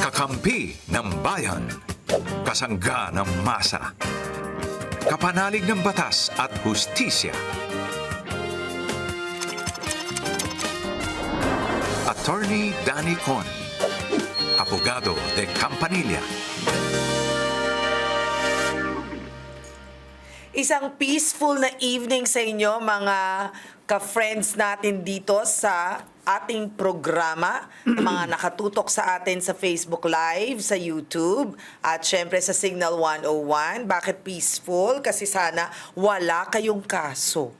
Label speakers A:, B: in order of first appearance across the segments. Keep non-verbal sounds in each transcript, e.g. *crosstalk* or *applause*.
A: Kakampi ng bayan. Kasangga ng masa. Kapanalig ng batas at hustisya. Attorney Danny Con. Abogado de Campanilla.
B: Isang peaceful na evening sa inyo mga ka-friends natin dito sa ating programa, mga nakatutok sa atin sa Facebook Live, sa YouTube, at syempre sa Signal 101. Bakit peaceful? Kasi sana wala kayong kaso.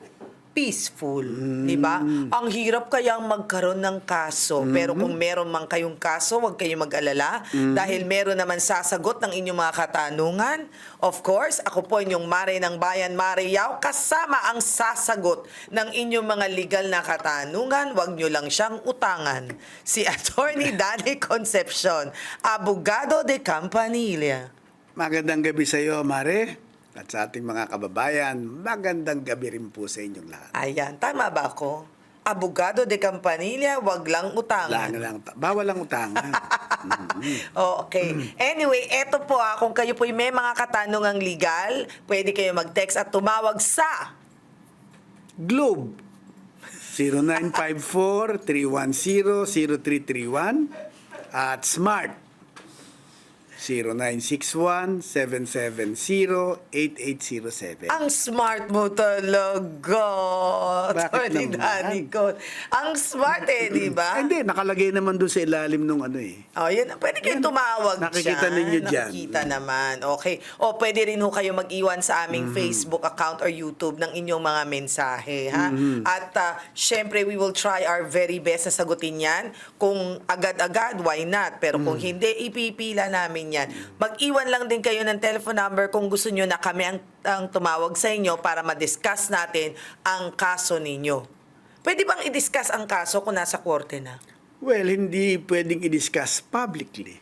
B: Peaceful, di ba? Ang hirap kayang magkaroon ng kaso. Pero kung meron man kayong kaso, huwag kayong mag-alala. Dahil meron naman sasagot ng inyong mga katanungan. Of course, ako po inyong Mare ng Bayan, Mare Yao, kasama ang sasagot ng inyong mga legal na katanungan. Huwag nyo lang siyang utangan. Si Attorney *laughs* Danny Concepcion, Abogado de Campanilla.
C: Magandang gabi sa iyo, Mare. At sa ating mga kababayan, magandang gabi rin po sa inyong lahat.
B: Ayan, tama ba ako? Abogado de Campanilla, wag lang utangan.
C: Lang lang, bawal lang utangan.
B: Oh, *laughs* okay. Anyway, eto po ah, kung kayo po may mga katanungang legal, pwede kayo mag-text at tumawag sa
C: Globe 0954-310-0331 at Smart 0961-770-8807.
B: Ang smart mo talaga.
C: Bakit *laughs*
B: Attorney? Danny Con. Ang smart eh, di ba?
C: Ah, *clears throat* Hindi, nakalagay naman doon sa ilalim nung ano eh.
B: Oh, yun. Pwede kayong tumawag
C: Nakikita
B: dyan.
C: ninyo dyan.
B: Nakikita naman. Okay. O pwede rin ho kayo mag-iwan sa aming
C: Mhm.
B: Facebook account or YouTube ng inyong mga mensahe. Ha?
C: Mhm.
B: At uh, syempre, we will try our very best na sagutin yan. Kung agad-agad, why not? Pero kung
C: Mhm.
B: hindi, ipipila namin yan. Mag-iwan lang din kayo ng telephone number kung gusto nyo na kami ang, ang tumawag sa inyo para ma-discuss natin ang kaso ninyo. Pwede bang i-discuss ang kaso kung nasa korte na?
C: Well, hindi pwedeng i-discuss publicly.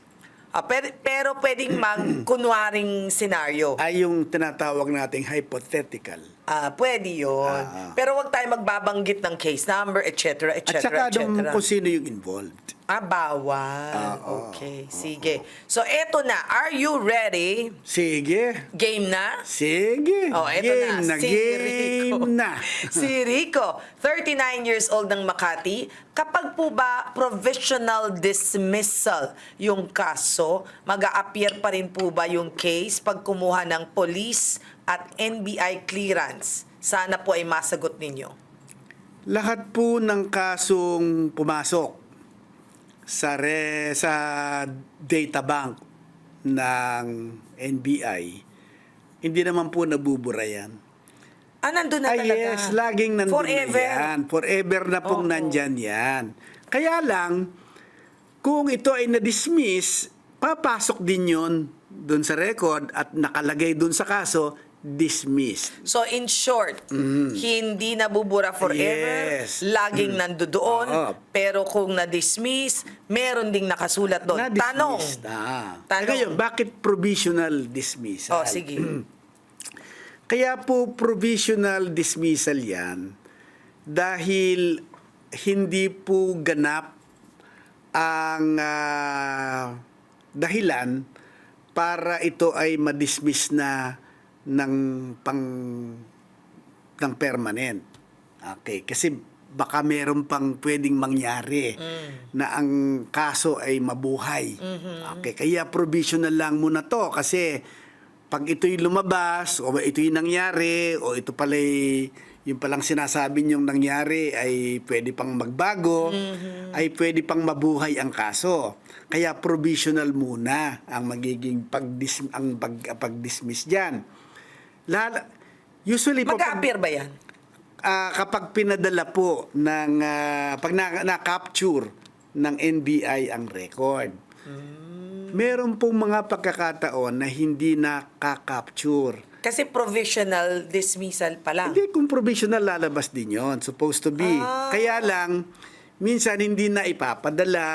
B: Ah, pero, pero pwedeng mag-kunwaring *clears throat* senaryo.
C: Ay yung tinatawag nating hypothetical.
B: Ah, pwede yun.
C: Ah, ah.
B: Pero wag tayo magbabanggit ng case number, etc., etc.,
C: At saka
B: etc.
C: nung kung sino yung involved.
B: Ah, bawal.
C: Ah, oo,
B: okay, sige. So, eto na. Are you ready?
C: Sige.
B: Game na?
C: Sige.
B: Oh, eto
C: game
B: na.
C: na.
B: Si
C: game
B: Rico.
C: na. *laughs*
B: si Rico, 39 years old ng Makati. Kapag po ba provisional dismissal yung kaso, mag appear pa rin po ba yung case pag kumuha ng police at NBI clearance? Sana po ay masagot ninyo.
C: Lahat po ng kasong pumasok sa re, sa data bank ng NBI, hindi naman po nabubura yan.
B: Ah, nandun na
C: Ay,
B: talaga.
C: yes, laging nandun
B: Forever.
C: na yan. Forever na pong
B: Oo.
C: nandyan yan. Kaya lang, kung ito ay na-dismiss, papasok din yon doon sa record at nakalagay doon sa kaso, dismissed.
B: So in short, hindi nabubura forever,
C: Mm. Yes.
B: laging nandoon,
C: Oo.
B: pero kung na-dismiss, meron ding nakasulat doon. Tanong.
C: Ah.
B: Tanong.
C: Ngayon, bakit provisional dismissal?
B: Oh, sige. *clears throat*
C: Kaya po provisional dismissal yan dahil hindi po ganap ang ah, dahilan para ito ay madismiss na ng pang ng permanent. Okay, kasi baka meron pang pwedeng mangyari na ang kaso ay mabuhay. Okay, kaya provisional lang muna to kasi pag ito'y lumabas o ito'y nangyari o ito pala'y yung palang sinasabi niyong nangyari ay pwede pang magbago, ay pwede pang mabuhay ang kaso. Kaya provisional muna ang magiging pagdis ang pag, pag-dismiss diyan. Lala, usually po
B: Mag-appear ba yan?
C: Ah, kapag pinadala po ng ah, pag na, na-capture ng NBI ang record. Meron pong mga pagkakataon na hindi nakaka-capture.
B: Kasi provisional dismissal pa lang.
C: Hindi kung provisional lalabas din yon supposed to be.
B: Ah.
C: Kaya lang minsan hindi na ipapadala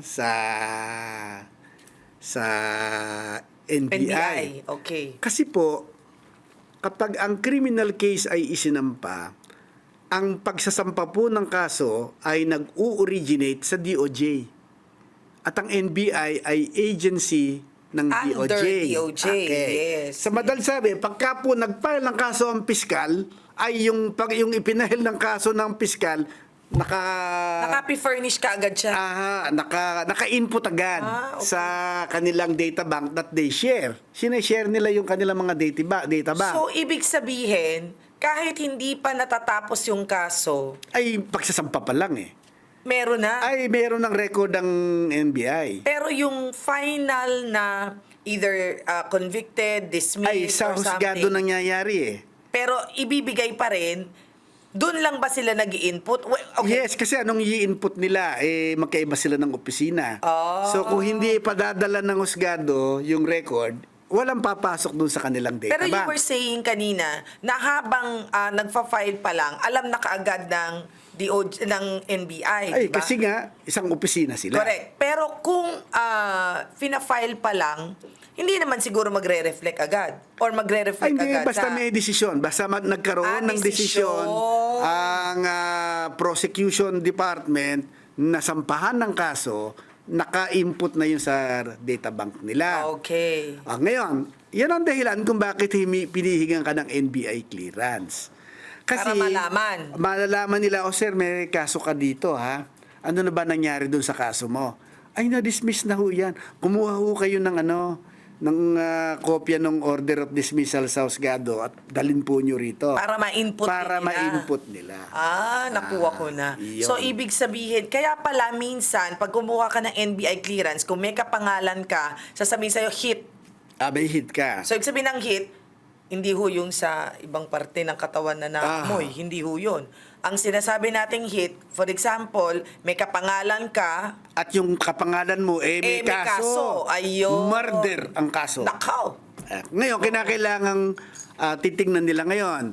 C: sa sa NBI.
B: NBI, okay.
C: Kasi po, kapag ang criminal case ay isinampa, ang pagsasampa po ng kaso ay nag-o-originate sa DOJ. At ang NBI ay agency ng
B: Under
C: DOJ.
B: DOJ, yes.
C: Sa madal sabi, pagka po nag-file ng kaso ang piskal, ay yung, pag, yung ipinahil ng kaso ng piskal, naka...
B: Naka-furnish ka agad siya.
C: Aha, naka, naka-input agad
B: Ah, okay.
C: sa kanilang data bank that they share. Sinashare nila yung kanilang mga data, ba, data bank.
B: So, ibig sabihin, kahit hindi pa natatapos yung kaso,
C: ay pagsasampa pa lang eh.
B: meron na.
C: Ay meron ng record ng NBI.
B: Pero yung final na either uh, convicted, dismissed,
C: Ay sa
B: or
C: husgado
B: something,
C: nangyayari eh.
B: pero ibibigay pa rin, doon lang ba sila nag input Okay.
C: Yes, kasi anong i-input nila, eh, magkaiba sila ng opisina.
B: Ah.
C: So kung hindi padadala ng husgado yung record, walang papasok dun sa kanilang data
B: Pero you
C: bank.
B: were saying kanina na habang uh, nagfa-file pa lang, alam na kaagad ng DOJ, ng NBI,
C: Ay,
B: di ba?
C: kasi nga, isang opisina sila.
B: Correct. Pero kung uh, fina-file pa lang, hindi naman siguro magre-reflect agad or magre-reflect
C: Ay, hindi,
B: agad
C: basta
B: sa...
C: may desisyon. Basta ma-
B: Ah,
C: nagkaroon ng desisyon ang ah, prosecution department na sampahan ng kaso, naka-input na yun sa data bank nila.
B: Okay.
C: Ah, ngayon, yan ang dahilan kung bakit himi, pinihingan ka ng NBI clearance. Kasi,
B: Para malaman.
C: Malalaman nila, oh sir, may kaso ka dito ha. Ano na ba nangyari dun sa kaso mo? Ay, na-dismiss na ho yan. Kumuha ho kayo ng ano, ng ah, kopya ng order of dismissal sa Husgado at dalin po nyo rito.
B: Para ma-input
C: Para
B: nila.
C: ma-input nila.
B: Ah, nakuha ko na.
C: yun.
B: So, ibig sabihin, kaya pala minsan, pag kumuha ka ng NBI clearance, kung may kapangalan ka, sasabihin sa'yo, hit.
C: Ah, may hit ka.
B: So, ibig sabihin ng hit, hindi ho yung sa ibang parte ng katawan na naamoy.
C: Ah.
B: Hindi ho yun. Ang sinasabi nating hit, for example, may kapangalan ka,
C: At yung kapangalan mo, eh,
B: Eh,
C: may,
B: may kaso. Ayun.
C: Murder ang kaso.
B: nakaw.
C: Ah, ngayon, kinakailangang ah, titingnan nila ngayon,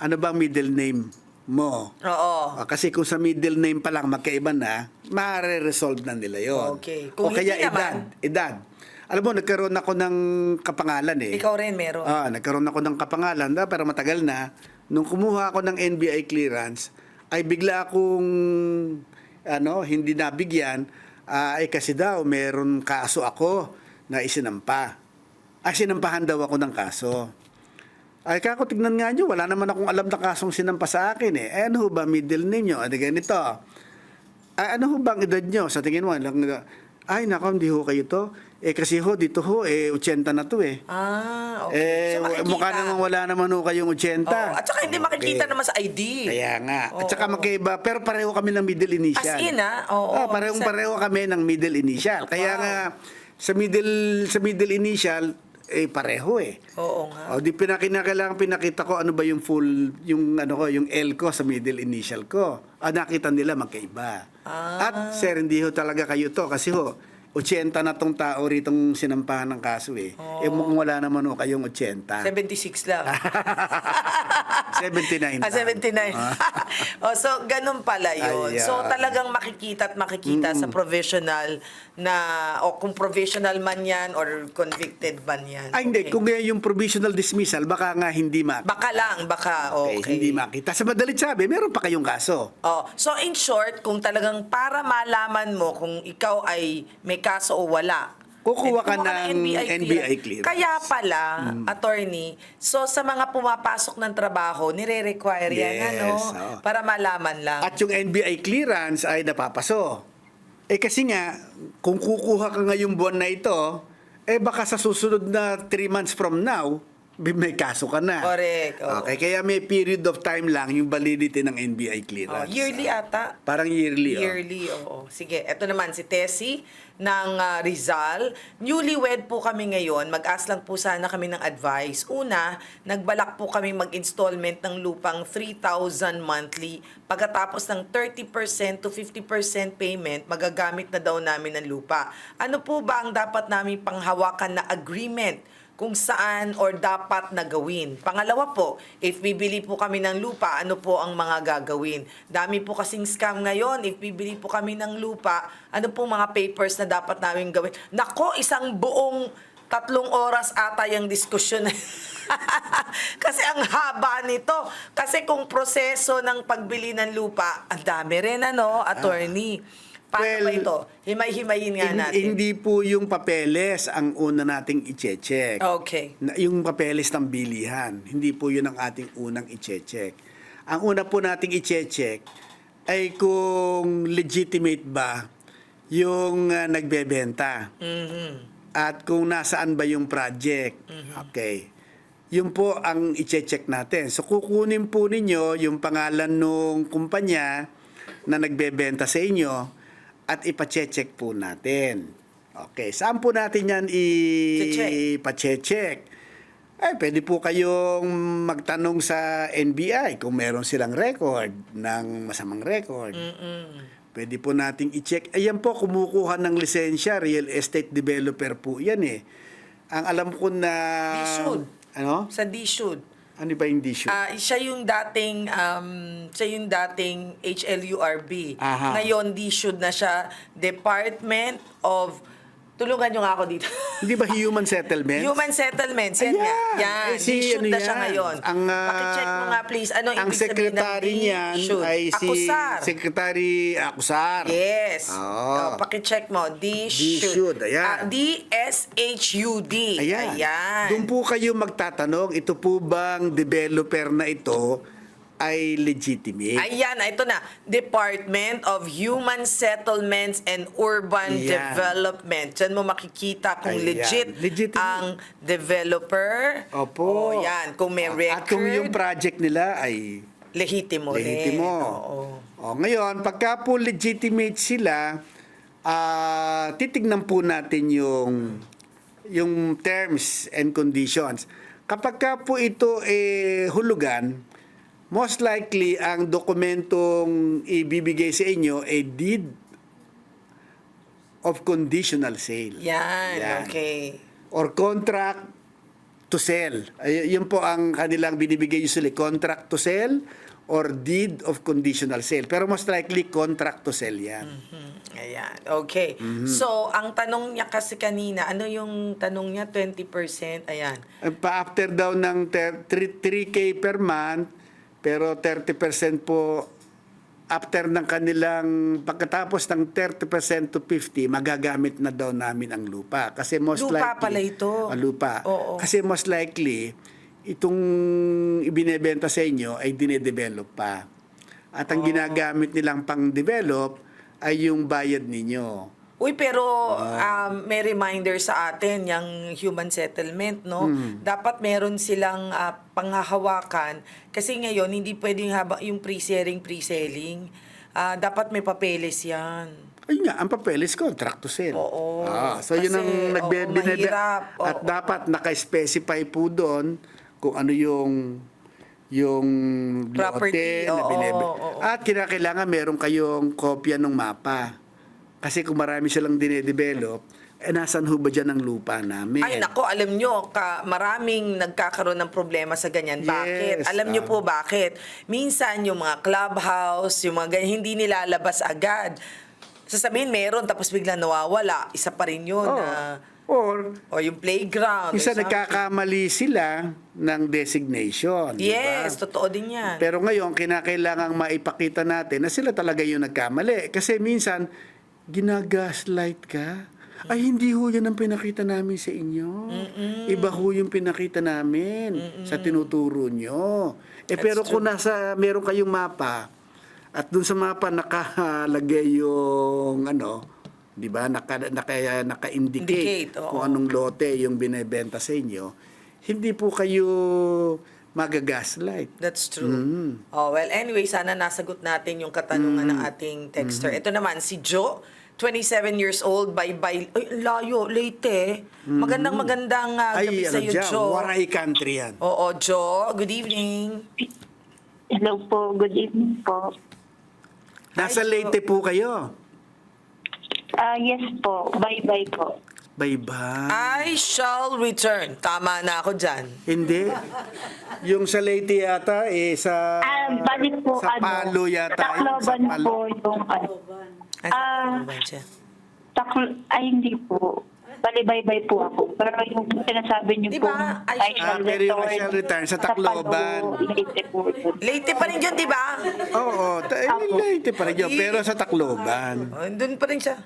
C: ano ba ang middle name mo?
B: Oo.
C: Ah, kasi kung sa middle name pa lang magkaiba na, ma-resolve na nila yon.
B: Okay.
C: o
B: Kung
C: kaya
B: hindi
C: edad.
B: naman-
C: Edad. Alam mo, nagkaroon ako ng kapangalan eh.
B: Ikaw rin meron.
C: Ah, nagkaroon ako ng kapangalan na pero matagal na. Nung kumuha ako ng NBI clearance, ay bigla akong ano, hindi nabigyan ah, ay kasi daw meron kaso ako na isinampa. Ay sinampahan daw ako ng kaso. Ay kako tignan nga nyo, wala naman akong alam na kasong sinampa sa akin eh. Eh, ano ba middle name nyo? Ano ganito? Ay, ano ho bang edad nyo? Sa tingin mo, lang, ay nako, hindi ho kayo to. Eh kasi ho, dito ho, eh 80 na to eh.
B: Ah, okay.
C: Eh,
B: So, makikita.
C: mukha namang wala naman ho kayong 80.
B: Oo. At saka hindi makikita
C: Okay.
B: naman sa ID.
C: Kaya nga. At
B: Oo.
C: saka magkaiba, pero pareho kami ng middle initial.
B: As in, ah? Oo.
C: Ah, parehong
B: Sa-
C: pareho kami ng middle initial. Kaya
B: Wow.
C: nga, sa middle sa middle initial, eh pareho eh.
B: Oo nga.
C: O di pinakinakailangan pinakita ko ano ba yung full yung ano ko yung L ko sa middle initial ko. Ah, nakita nila magkaiba.
B: Ah.
C: At sir hindi ho talaga kayo to kasi ho 80 na tong tao ritong sinampahan ng kaso eh. Eh mukhang wala naman ho kayong 80.
B: 76 lang. *laughs*
C: 79
B: Ah, 79. *laughs* oh, so, ganun pala yun.
C: Ayan.
B: So, talagang makikita at makikita sa provisional na, o kung provisional man yan or convicted man yan.
C: Ay hindi,
B: Okay.
C: kung ngayon yung provisional dismissal baka nga hindi ma
B: Baka lang, baka, okay.
C: hindi makita. Sa madalit sabi, meron pa kayong kaso.
B: Oh, so in short, kung talagang para malaman mo kung ikaw ay may kaso o wala,
C: Kukuha ka ng NBI clearance.
B: Kaya pala, attorney, so sa mga pumapasok ng trabaho, nire-require yan,
C: Yes,
B: ano?
C: oo.
B: Para malaman lang.
C: At yung NBI clearance ay napapaso. Eh kasi nga, kung kukuha ka ngayong buwan na ito, eh baka sa susunod na 3 months from now, may kaso ka na.
B: Correct, oo.
C: Okay, kaya may period of time lang yung validity ng NBI
B: Oh,
C: clearance.
B: yearly ata.
C: Parang yearly. oh.
B: Yearly, oo. Sige, eto naman si Tessie ng ah, Rizal. Newlywed po kami ngayon. Mag-ask lang po sana kami ng advice. Una, nagbalak po kami mag-installment ng lupang 3,000 monthly. Pagkatapos ng 30% to 50% payment, magagamit na daw namin ang lupa. Ano po ba ang dapat namin panghawakan na agreement? Kung saan or dapat na gawin. Pangalawa po, if bibili po kami ng lupa, ano po ang mga gagawin? Dami po kasing scam ngayon. If bibili po kami ng lupa, ano po mga papers na dapat namin gawin? Nako, isang buong tatlong oras ata yung diskusyon. *laughs* Kasi ang haba nito. Kasi kung proseso ng pagbili ng lupa, ang dami rin ano, attorney. Paano
C: Well,
B: ba ito? Himay-himayin nga natin.
C: Hindi po yung papeles ang una nating i-check.
B: Okay.
C: Na, yung papeles ng bilihan. Hindi po yun ang ating unang i-check. Ang una po nating i-check ay kung legitimate ba yung ah, nagbebenta.
B: Mhm.
C: At kung nasaan ba yung project. Okay. Yun po ang i-check natin. So kukunin po ninyo yung pangalan ng kumpanya na nagbebenta sa inyo at ipacheck po natin. Okay. Saan po natin yan
B: Check.
C: ipacheck? Ay, pwede po kayong magtanong sa NBI kung meron silang record ng masamang record. Pwede po nating i-check. Ayan po, kumukuha ng lisensya, real estate developer po yan eh. Ang alam ko na...
B: Di should.
C: Ano?
B: Sa D-Should.
C: Ano ba yung issue?
B: Ah, siya yung dating um, siya yung dating HLURB.
C: Aha.
B: Ngayon D-Should na siya Department of Tulungan niyo nga ako dito.
C: Hindi ba human settlement?
B: Human settlements, yan
C: Ayan.
B: nga. Yan,
C: Eh, si
B: D-Should
C: ano
B: na siya
C: yan?
B: ngayon.
C: Ang, ah,
B: Pakicheck mo nga please, ano
C: ang
B: ibig sabihin ng
C: secretary niyan
B: D-Should?
C: ay si
B: Akusar.
C: Secretary Akusar.
B: Yes.
C: Oo.
B: Oh, pakicheck mo. D-Should,
C: ayan.
B: Ah, D-S-H-U-D.
C: Ayan.
B: Ayan.
C: Doon po kayo magtatanong, ito po bang developer na ito ay legitimate?
B: Ayan, ito na. Department of Human Settlements and Urban
C: Ayan.
B: Development. Diyan mo makikita kung
C: Ayan.
B: legit
C: Legitimate.
B: ang developer.
C: Opo.
B: O yan, kung may record.
C: At kung yung project nila ay
B: Lehitimo rin.
C: Lehitimo.
B: Oo.
C: O, ngayon, pagka po legitimate sila, ah, titignan po natin yung yung terms and conditions. Kapag ka po ito eh hulugan, most likely ang dokumentong ibibigay sa inyo ay deed of conditional sale.
B: Yan,
C: Yan.
B: okay.
C: Or contract to sell. Ay, yun po ang kanilang binibigay usually, contract to sell or deed of conditional sale. Pero most likely, contract to sell yan.
B: Hmm, Ayan, okay.
C: Mm-hmm.
B: So, ang tanong niya kasi kanina, ano yung tanong niya? 20%? Ayan.
C: Eh, Pa-after daw ng ter- 3, 3K per month, pero 30% po after ng kanilang pagkatapos ng 30% to 50 magagamit na daw namin ang lupa kasi most
B: Lupa
C: likely
B: pala ito.
C: Ah, lupa
B: Oo.
C: kasi most likely itong ibinebenta sa inyo ay dinedevelop pa at
B: Oh.
C: ang ginagamit nilang pang-develop ay yung bayad ninyo
B: Uy, pero
C: Ah.
B: um, may reminder sa atin, yung human settlement, no?
C: Hmm.
B: Dapat meron silang ah, panghahawakan. Kasi ngayon, hindi pwedeng haba, yung pre-selling, pre-selling. Ah, dapat may papeles yan.
C: Ayun nga, ang papeles contract to sell.
B: Oo.
C: Ah, so yun
B: Kasi,
C: ang
B: oo,
C: nagbe- binebe-
B: mahirap.
C: At
B: Oo.
C: dapat naka-specify po doon kung ano yung yung
B: Property,
C: lote na
B: oo,
C: binebe.
B: oo.
C: At kinakailangan meron kayong kopya ng mapa. Kasi kung marami silang dinedevelop, eh nasan ho ba dyan ang lupa namin?
B: Ay, nako, alam nyo, ka, maraming nagkakaroon ng problema sa ganyan. Bakit?
C: Yes,
B: Alam nyo
C: ah.
B: po bakit? Minsan, yung mga clubhouse, yung mga ganyan, hindi nilalabas agad. Sasabihin meron, tapos biglang nawawala. Isa pa rin yun.
C: Oh.
B: ah,
C: Or,
B: o yung playground. or
C: isa nagkakamali sila ng designation.
B: Yes, totoo din yan.
C: Pero ngayon, kinakailangang maipakita natin na sila talaga yung nagkamali. Kasi minsan, ginagaslight ka. Ay, hindi ho yan ang pinakita namin sa inyo. Iba ho yung pinakita namin sa tinuturo nyo. Eh,
B: That's
C: pero
B: true.
C: kung nasa, meron kayong mapa, at dun sa mapa nakalagay yung, ano, di ba, naka, naka, naka-indicate
B: Indicate, oo.
C: kung anong lote yung binebenta sa inyo, hindi po kayo magagaslight.
B: That's true.
C: Mm.
B: Oh, well, anyway, sana nasagot natin yung katanungan ng
C: Mm.
B: ating texter. Ito naman, si Joe, 27 years old, bye-bye. Ay, layo, late eh. Magandang magandang uh, gabi.
C: Ay,
B: sa
C: ano
B: iyo,
C: dyan,
B: Joe.
C: Waray country yan.
B: Oo, Joe. Good evening.
D: Hello po, good evening po.
C: Nasa
B: Ay,
C: Leyte po kayo.
D: Ah, yes po, bye-bye po.
C: Bye-bye.
B: I shall return. Tama na ako dyan.
C: Hindi. Yung sa Leyte yata, eh, sa...
D: Ah, balik po
C: sa
D: ano.
C: Palo yata. yun,
D: Tacloban
C: sa Palo.
D: po yung ano.
B: Ay,
D: Ah.
B: ba siya?
D: Takl- ay, hindi po. bali-bye-bye po ako. Pero yung sinasabi niyo
B: Di
D: po,
B: ba? I
D: I
B: shall-
C: Ah, pero yung I
D: return
C: shall return sa Tacloban.
D: Palo, Leyte po.
B: pa rin yun, di ba?
C: Oo, ta- eh, late pa rin yun, pero sa Tacloban.
B: Oh, doon pa rin siya.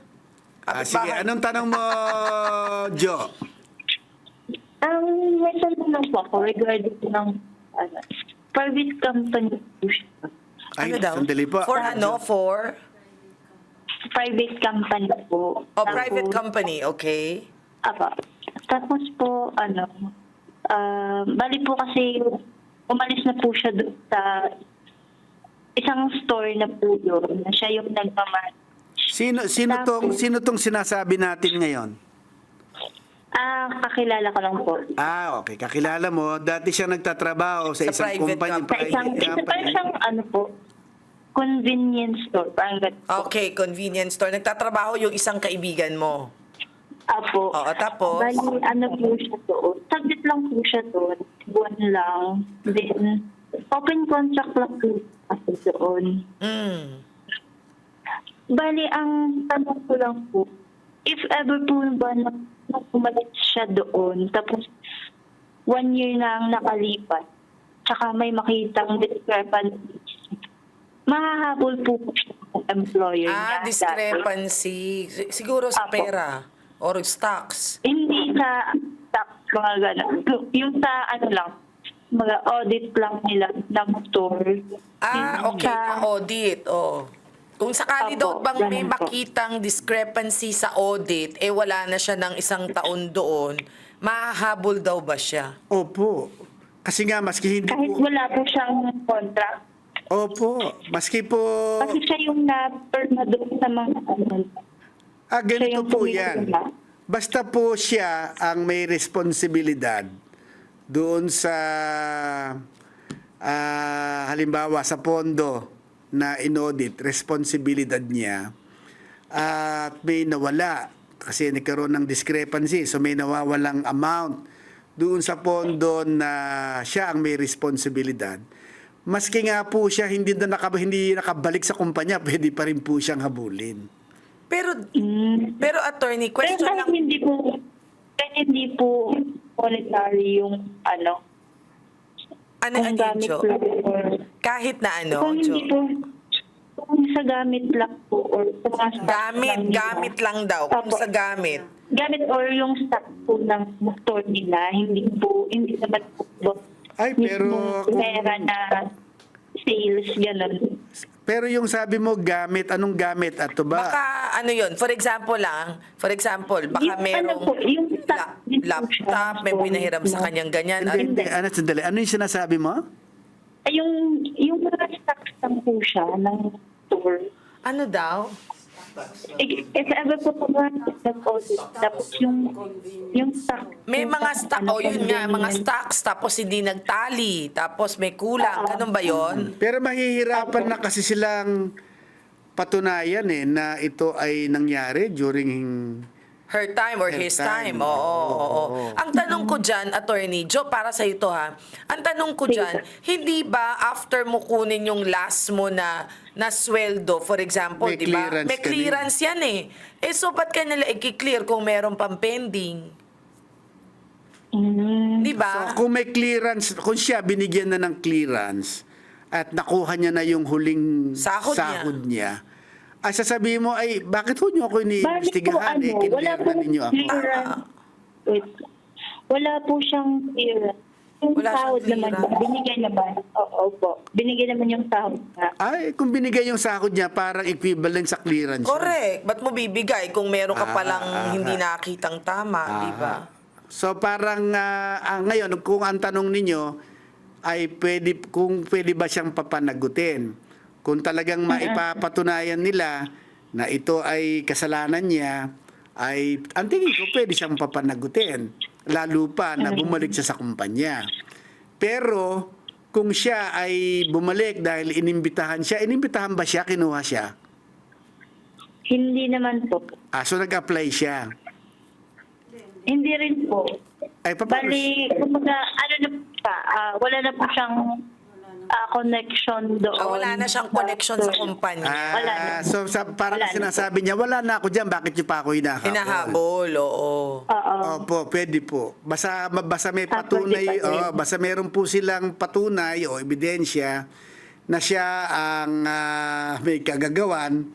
C: Ah, sige,
B: Kapitbahay.
C: anong tanong mo, *laughs* Jo?
D: Ang may tanong lang po ako regarding po ng ano, private company po siya.
C: Ay,
B: ano daw?
C: sandali po.
B: For ano? For?
D: Private company po.
B: Oh, private
D: Tapos-
B: company, okay.
D: Apa. Tapos po, ano, ah, bali po kasi umalis na po siya doon sa isang store na po yun, na siya yung nagmaman.
C: Sino sino tong sino tong sinasabi natin ngayon?
D: Ah, kakilala ko lang po.
C: Ah, okay. Kakilala mo, dati siya nagtatrabaho sa,
B: Sa
C: isang
B: private
C: company,
B: company.
D: Sa isang,
C: private
D: isa pa
C: company.
D: isang, ano po, convenience store. Parang ganun po.
B: Okay, convenience store. Nagtatrabaho yung isang kaibigan mo.
D: Apo.
B: Oo, tapos?
D: Bali, ano po siya doon. Saglit lang po siya doon. Buwan lang. Then, open contract lang po kasi doon.
B: Mm.
D: Bali, ang tanong ko lang po, if ever po ba na nung umalis siya doon, tapos one year na ang nakalipas, tsaka may makitang discrepancies, mahahabol po employer niya.
B: Ah, discrepancy. Si- Siguro sa
D: Apo.
B: pera or stocks.
D: Hindi sa tax, mga gano'n. Yung sa ano lang, mga audit lang nila ng store.
B: Ah,
D: Yung
B: okay.
D: sa-
B: Audit, oh. Kung sakali daw bang may
D: ganun po.
B: makitang discrepancy sa audit, eh wala na siya ng isang taon doon, mahahabol daw ba siya?
C: Opo. Kasi nga, maski hindi
D: Kahit
C: po...
D: wala po siyang contract.
C: Opo. Maski po...
D: Kasi siya yung na-perma doon sa mga ano.
C: Ah, ganito po yan. Basta po siya ang may responsibilidad doon sa ah, halimbawa sa pondo na inaudit, responsibilidad niya at may nawala kasi nagkaroon ng discrepancy so may nawawalang amount doon sa pondo na siya ang may responsibilidad maski nga po siya hindi na nakab- hindi nakabalik sa kumpanya pwede pa rin po siyang habulin
B: Pero,
D: Mm.
B: pero attorney,
D: Pero
B: question
D: kahit
B: lang.
D: hindi po, kahit hindi po monetary yung ano,
B: Ano,
D: kung
B: ano yun,
D: gamit
B: Jo?
D: lang or
B: Kahit na ano,
D: kung
B: Jo?
D: hindi po, kung sa gamit lang po or sa stock
B: Gamit,
D: lang nila.
B: gamit lang daw. Kung
D: Opo.
B: sa gamit.
D: Gamit or yung stock po ng store nila, hindi po, hindi naman po
C: Ay, pero kung-
D: pera na sales, gano'n.
C: Pero yung sabi mo gamit, anong gamit? At to ba?
B: Baka ano yun, for example lang, for example, baka
D: Yung ano
B: merong
D: po, yung
B: la- laptop, may pinahiram sa kanyang ganyan.
C: Hindi,
B: Ano,
C: hindi. Ano, sandali. Ano yung sinasabi mo?
D: Ay, yung, yung mga stocks lang po siya ng store.
B: ano daw?
D: Eh, if ever po po ba nag-audit, tapos yung, yung stock.
B: May
D: yung
B: mga
D: stock, ano,
B: oh yun nga, mga stocks, tapos hindi nagtali, tapos may kulang, ganun ba yon?
C: Pero mahihirapan na kasi silang patunayan eh na ito ay nangyari during
B: Her time or
C: Her
B: his
C: time.
B: time. Oo, oo, oo.
C: Oo.
B: Ang tanong ko dyan, attorney, Joe, para sa ito ha. Ang tanong ko dyan, hindi ba after mo kunin yung last mo na na sweldo, for example,
C: May
B: di ba?
C: clearance
B: May
C: ka din.
B: clearance yan eh. Eh, so ba't ka nila i-clear kung meron pang pending?
D: Mm.
B: Di ba?
C: So kung may clearance, kung siya binigyan na ng clearance at nakuha niya na yung huling
B: Sahod
C: niya, ay sasabihin mo ay bakit ho niyo ako iniimbestigahan
D: ano,
C: eh,
D: wala
C: kinlear
D: po
C: na ninyo ako.
D: Wait. Wala po siyang clearance. Yung
B: Wala siyang
D: sahod naman,
B: clearance.
D: binigay naman. Oo po. Binigay naman yung sahod na.
C: Ay, kung binigay yung sahod niya, parang equivalent sa clearance.
B: Correct. Ba't mo bibigay kung meron ka
C: Ah,
B: palang
C: ah,
B: hindi
C: ah.
B: nakitang tama, di ba?
C: So parang ah, ah, ngayon kung ang tanong ninyo ay pwede kung pwede ba siyang papanagutin. Kung talagang maipapatunayan nila na ito ay kasalanan niya ay ang tingin ko pwede siyang papanagutin lalo pa na bumalik siya sa kumpanya. Pero kung siya ay bumalik dahil inimbitahan siya, inimbitahan ba siya, kinuha siya?
D: Hindi naman po.
C: Ah, so nag-apply siya.
D: Hindi rin po.
C: Ay, paano?
D: Bali, kumbaga, ano na siya, ah, wala na po siyang ah, connection doon.
B: Ah, wala na siyang connection sa kumpanya.
C: Ah,
D: Wala na.
C: so sa, parang
D: Wala na
C: sinasabi niya, wala na ako dyan, bakit niyo pa ako hinahabol?
B: Hinahabol, oo.
D: Oo.
C: Opo, pwede po. Basta, basta may patunay,
D: rin.
C: oh, basta meron po silang patunay o ebidensya na siya ang ah, may kagagawan,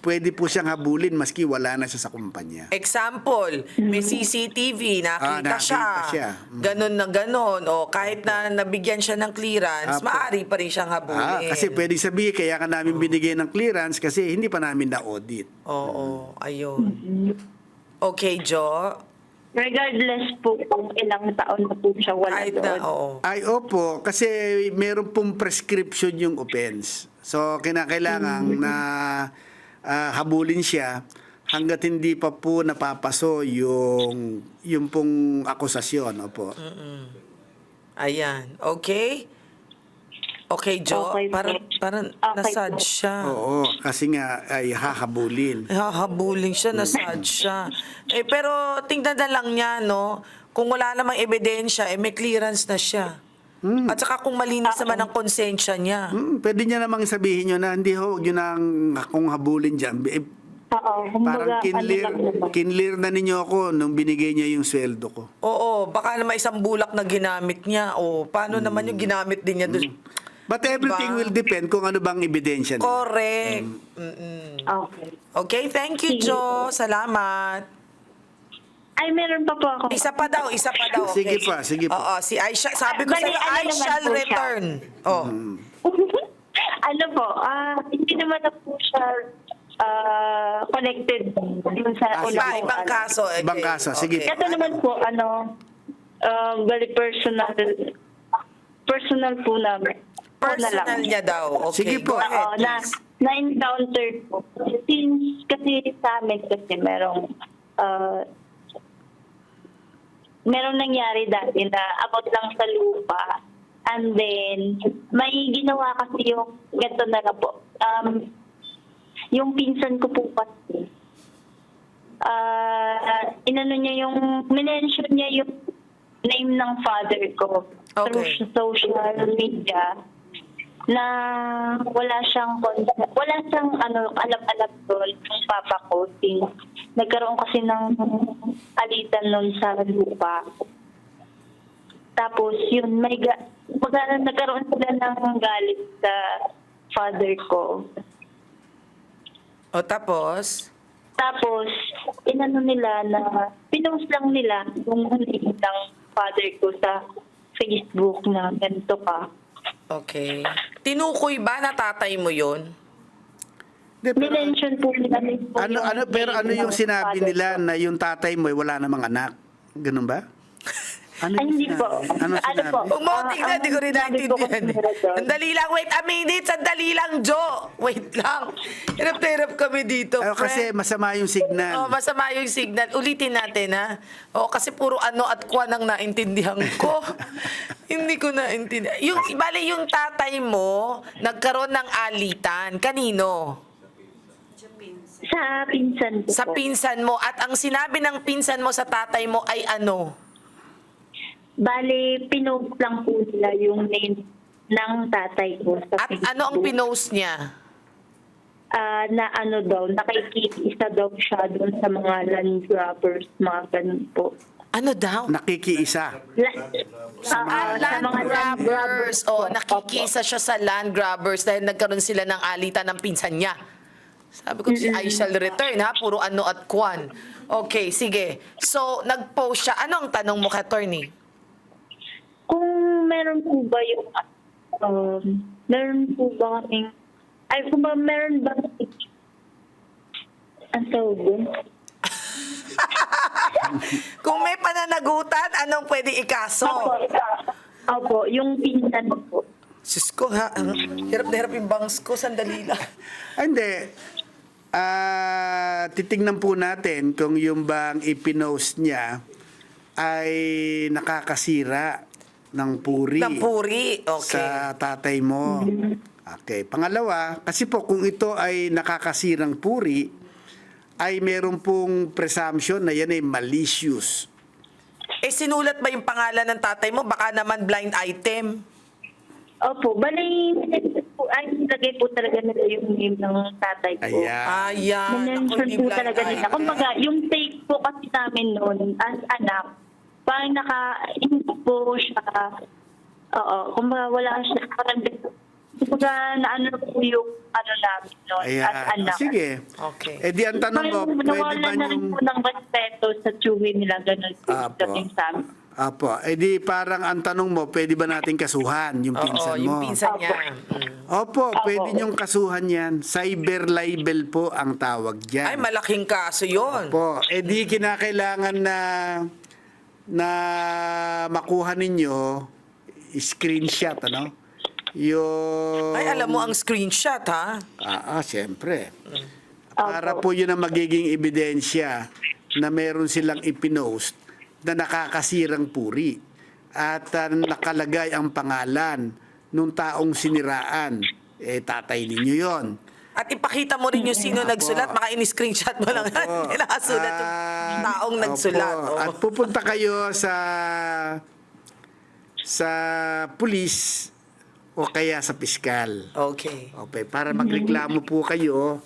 C: pwede po siyang habulin maski wala na siya sa kumpanya.
B: Example, may CCTV, nakita,
C: Ah, nakita
B: siya.
C: siya. Mm.
B: Ganon na ganon. O kahit na nabigyan siya ng clearance,
C: Apo.
B: maaari pa rin siyang habulin.
C: Ah, kasi pwede sabihin, kaya ka namin binigyan ng clearance kasi hindi pa namin na-audit.
B: Oo, ayun. Okay, Jo.
D: Regardless po kung ilang taon na po siya wala
B: Kahit
D: doon.
B: na, oo.
C: Ay, opo, kasi meron pong prescription yung offense. So, kinakailangan na ah, habulin siya hanggat hindi pa po napapaso yung, yung pong akusasyon. Opo.
B: Ayan. Okay? Okay, Jo.
D: Okay
B: parang parang
D: Okay
B: nasad siya.
C: Oo, kasi nga ay hahabulin.
B: Hahabulin siya, nasad siya. Eh, pero tingnan na lang niya, no? Kung wala namang ebidensya, eh, may clearance na siya. At saka kung malinis naman ang konsensya niya.
C: Hmm, pwede niya namang sabihin nyo na hindi ho, yun ang akong habulin dyan. Eh,
D: Oo,
C: parang
D: kumbaga,
C: kinlir,
D: ano lang naman.
C: kinlir na ninyo ako nung binigay niya yung sweldo ko.
B: Oo, baka naman isang bulak na ginamit niya. O, paano naman yung ginamit din niya doon?
C: But everything
B: Diba?
C: will depend kung ano bang ebidensya nila.
B: Correct. Mm-mm.
D: Okay.
B: Okay, thank you,
D: Sige
B: Jo. Salamat.
D: Ay, meron pa po ako.
B: Isa pa daw, isa pa daw.
C: Sige
B: okay.
C: pa, sige pa.
B: Oo, si Aisha, sabi ko
D: Bali,
B: sa'yo,
D: ano
B: I
D: naman
B: shall
D: po siya?
B: return. Oh. *laughs*
D: ano po, ah, hindi naman na po siya ah, connected dun sa
C: Ah,
D: una
B: Iba, ibang
D: ano.
B: kaso. Okay.
C: Ibang kaso, sige.
B: Okay.
D: Ito naman po, ano, uh, very personal, personal po namin. Po na lang.
B: Personal niya daw. Okay,
C: Sige po.
B: go ahead,
D: Oo, na,
B: please.
D: na-encounter po. Since kasi sa amin kasi merong, uh, merong nangyari dati na abot lang sa lupa. And then, may ginawa kasi yung, ganito na lang po, um, yung pinsan ko po kasi, ah inano niya yung, minention niya yung name ng father ko through
B: Okay.
D: social media na wala siyang wala siyang ano alam-alam doon yung papa ko since nagkaroon kasi ng alitan nun sa lupa. Tapos yun, may ga- baga, nagkaroon sila ng galit sa father ko.
B: O tapos?
D: Tapos, inano nila na, pinost lang nila yung name ng father ko sa Facebook na ganito ka.
B: Okay. Tinukoy ba na tatay mo yun?
C: Hindi, pero,
D: Minention po nila mismo
C: ano,
D: yung
C: ano, pero ano yung
D: ng
C: sinabi nila na yung tatay mo ay wala namang anak? Ganun ba? Ano
D: Ay, hindi po.
C: Ano
D: Ano po?
B: Mo
D: Ah, ang
B: di ko rin naintindihan.
D: kasi
B: Sandali lang, wait a minute, sandali lang, Jo. Wait lang. Hirap na hirap kami dito,
C: kasi
B: friend.
C: masama yung signal.
B: Oh, masama yung signal. Ulitin natin, ha? Oh, kasi puro ano at kwan ang naintindihan ko. *laughs* Hindi ko naintindihan. Yung, bale, yung tatay mo, nagkaroon ng alitan. Kanino?
D: Sa pinsan ko
B: Sa
D: po.
B: pinsan mo. At ang sinabi ng pinsan mo sa tatay mo ay ano?
D: Bale, pinost lang po nila yung name ng tatay ko sa
B: At
D: Facebook.
B: ano ang pinost niya?
D: Ah, na ano daw, nakikita daw siya doon sa mga land grabbers, mga ganun po.
B: Ano daw?
C: Nakikiisa.
D: La,
B: Ah,
D: ah,
B: land grabbers. O,
D: po.
B: nakikisa siya sa land grabbers dahil nagkaroon sila ng alitan ng pinsan niya. Sabi ko, I shall return ha, puro ano at kwan. Okay, sige. So, nag-post siya. Ano ang tanong mo, attorney?
D: Kung meron po ba yung, um, meron po ba kaming, ay kung ba meron ba ang tawag doon?
B: Kung may pananagutan, anong pwede ikaso?
D: Opo, opo, yung pinsan ko.
B: Sus ko ha, ang hirap na hirap yung bangs ko, sandali lang.
C: Ah, hindi. Ah, titignan po natin kung yung bang ipinost niya ay nakakasira ng puri.
B: Ng puri, okay.
C: sa tatay mo. Okay. Pangalawa, kasi po kung ito ay nakakasirang puri, ay meron pong presumption na yan ay malicious.
B: Eh, sinulat ba yung pangalan ng tatay mo? Baka naman blind item.
D: Opo, bali, po, ay, nilagay po talaga nila yung name ng tatay ko.
C: Ayan.
B: Ayan.
D: Minention
B: Ako, di
D: po
B: blind
D: talaga nila.
B: item.
D: Kumbaga, yung take po kasi namin noon as anak, parang naka, hindi po siya, oo, kumbaga wala siya, parang, kumbaga naano po yung ano namin noon
C: Ayan.
D: as anak.
C: Sige.
B: Okay.
C: Eh di ang tanong mo,
D: Parang
C: pwede
D: nawala
C: ba
D: na rin
C: yung...
D: po ng respeto sa tsuwi nila, ganun po
C: Apo.
D: dating sa amin.
C: Apo, eh di parang ang tanong mo, pwede ba natin kasuhan yung
B: Oo,
C: pinsan mo?
B: yung pinsan niya.
D: Opo.
B: Mm.
C: Opo, pwede niyong kasuhan yan. Cyber libel po ang tawag dyan.
B: Ay, malaking kaso yon.
C: Po, eh di kinakailangan na na makuha ninyo screenshot ano? Yung
B: Ay, alam mo ang screenshot, ha?
C: Ah, ah siyempre. Para po yun ang magiging ebidensya na meron silang ipinost na nakakasirang puri at ah, nakalagay ang pangalan nung taong siniraan. Eh, tatay ninyo yon.
B: At ipakita mo rin yung sino
C: Opo.
B: nagsulat. Baka in-screenshot mo lang.
C: Opo. *laughs*
B: Nakasulat yung
C: Ah,
B: taong
C: opo.
B: nagsulat. Oo.
C: At pupunta kayo sa sa pulis o kaya sa piskal.
B: Okay.
C: Okay, para magreklamo po kayo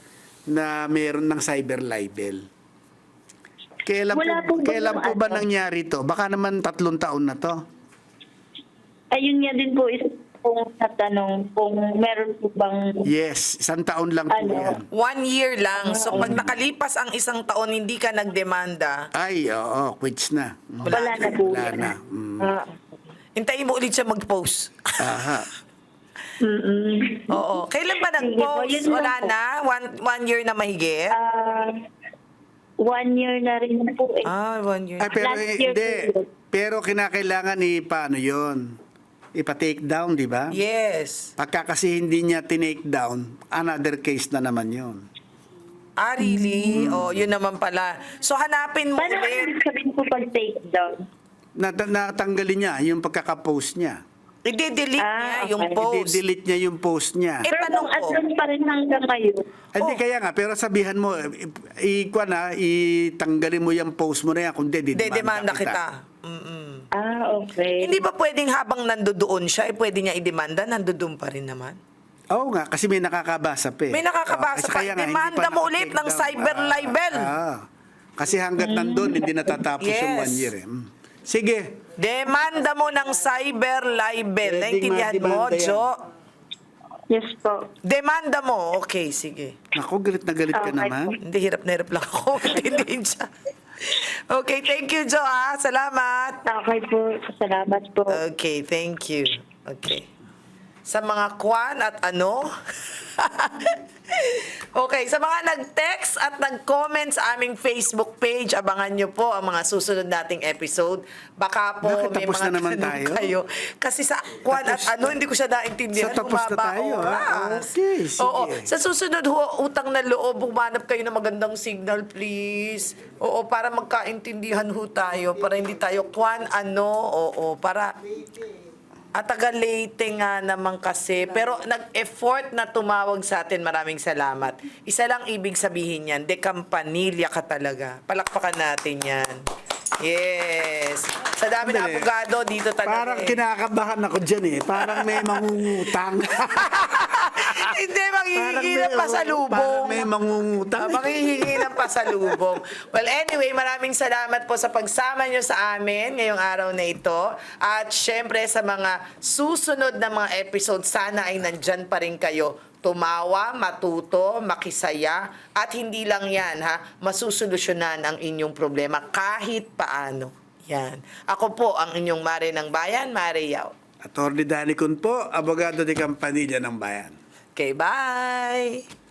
C: na meron ng cyber libel. Kailan
D: Wala
C: po, kailan po ba
D: ano?
C: nangyari to? Baka naman tatlong taon na to.
D: Ayun nga din po isa pong natanong kung meron po bang
C: Yes, isang taon lang po
D: Ano?
C: yan.
B: One year lang. So, pag nakalipas ang isang taon, hindi ka nagdemanda,
C: Ay, oo, quits na. Mm,
D: wala na po.
C: Wala
D: yan.
C: na. Mm.
D: Ah,
B: hintayin mo ulit siya mag-post.
C: Aha.
D: mm-mm.
B: Oo. Kailan ba
D: Sige po,
B: nag-post?
D: yun lang
B: Wala
D: po.
B: na? One, one year na mahigit?
D: Ah, one year na rin po eh.
B: Ah, one year.
C: Ay, pero
D: Last
C: eh,
D: year
C: hindi.
D: po yun.
C: Pero kinakailangan i paano yon? Ipa-take down, di ba?
B: Yes.
C: Pagka kasi hindi niya tinake down, another case na naman yon.
B: Ah, really? Oh, yun naman pala. So, hanapin mo
D: Paano ang
B: ulit.
D: ibig sabihin po pag take down?
C: Nat- natanggalin niya yung pagkaka-post niya.
B: I-delete
D: Ah,
B: niya yung
D: okay.
B: post.
C: I-delete niya yung post niya.
B: Eh,
D: Pero
B: tanong
D: kung
B: ko.
D: andun pa rin hanggang ngayon,
C: Hindi
B: Oh.
C: kaya nga, pero sabihan mo, i- ikuan na, itanggalin mo yung post mo na yan, kung di,
B: Dedemanda kita. Mm-mm.
D: Ah, okay.
B: Hindi ba pwedeng habang nandoon siya, eh, pwede niya idemanda, nandoon pa rin naman?
C: Oo nga, kasi may nakakabasa pa eh.
B: May nakakabasa pa. Demanda mo ulit ng cyber
C: Ah,
B: libel.
C: ah. kasi hanggat nandun, hindi natatapos yung
B: Yes.
C: one year eh. Mm. Sige.
B: Demanda mo ng cyber libel.
C: Pwedeng
B: Naintindihan mo,
C: mademanda yan.
B: Jo?
D: Yes po.
B: Demanda mo. Okay, sige.
C: Naku, galit na galit ka
D: Okay.
C: naman.
B: Hindi, hirap na hirap lang ako. *laughs* Intindihin siya. Okay, thank you, Jo, ah. Salamat.
D: Okay po. Salamat po.
B: Okay, thank you. Okay. Sa mga kwan at ano? *laughs* okay, sa mga nag-text at nag-comment sa aming Facebook page, abangan nyo po ang mga susunod nating episode. Baka po
C: Bakit
B: may
C: tapos
B: mga
C: na naman
B: tanong
C: tayo?
B: kayo. Kasi sa kwan at ano, hindi ko siya naintindihan.
C: Sa tapos na tayo, ah.
B: oras.
C: Okay, sige.
B: Oo, sa susunod ho, utang na loob, humanap kayo ng magandang signal, please. Oo, para magkaintindihan ho tayo, para hindi tayo kwan ano, oo, para at taga Leyte nga naman kasi. Pero nag-effort na tumawag sa atin. Maraming salamat. Isa lang ibig sabihin yan, de campanilla ka talaga. Palakpakan natin yan. Yes. Sa dami ng
C: Sandali.
B: abogado, dito talaga.
C: Parang
B: eh.
C: kinakabahan ako dyan eh. Parang may *laughs* mangungutang. *laughs*
B: Hindi, manghihingi
C: may-
B: ng pasalubong.
C: Parang may mangungutang.
B: Manghihingi ng pasalubong. Well, anyway, maraming salamat po sa pagsama nyo sa amin ngayong araw na ito. At syempre sa mga susunod na mga episode, sana ay nandyan pa rin kayo. Tumawa, matuto, makisaya, at hindi lang yan, ha, masusolusyonan ang inyong problema kahit paano. Yan. Ako po ang inyong Mare ng Bayan, Mare Yao.
C: Attorney Danny Kun po, abogado de Campanilla ng Bayan.
B: Okay, bye!